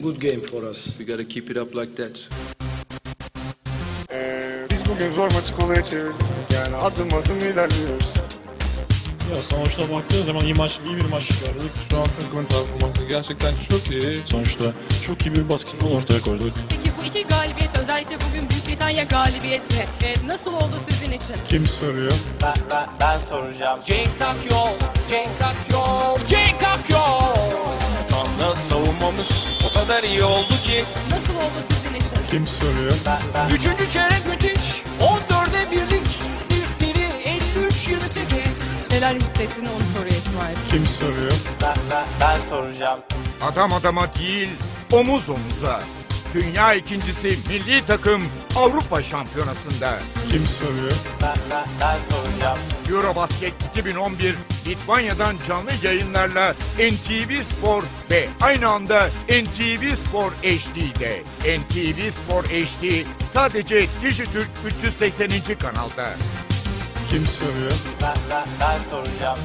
Good game for us. We got to keep it up like that. Ee, biz bugün zor maçı kolaya çevirdik. Yani adım adım ilerliyoruz. Ya sonuçta baktığın zaman iyi maç, iyi bir maç çıkardık. Şu an takımın performansı gerçekten çok iyi. Sonuçta çok iyi bir basketbol ortaya koyduk. Peki bu iki galibiyet özellikle bugün Büyük Britanya galibiyeti e, nasıl oldu sizin için? Kim soruyor? Ben, ben, ben soracağım. Cenk Cenk Akyol, Cenk Akyol. Şu anda savunmamız o kadar iyi oldu ki Nasıl oldu sizin için? Kim soruyor? Ben, ben, Üçüncü çeyrek müthiş 14'e birlik bir seri 53-28 Neler hissettin onu soruyor İsmail. Kim soruyor? ben, ben, ben soracağım. Adam adama değil, omuz omuza. Dünya ikincisi milli takım Avrupa Şampiyonası'nda. Kim soruyor? Ben. Eurobasket 2011 Litvanya'dan canlı yayınlarla NTV Spor ve aynı anda NTV Spor HD'de. NTV Spor HD sadece Dijitürk 380. kanalda. Kim soruyor? Ben, ben, ben soracağım.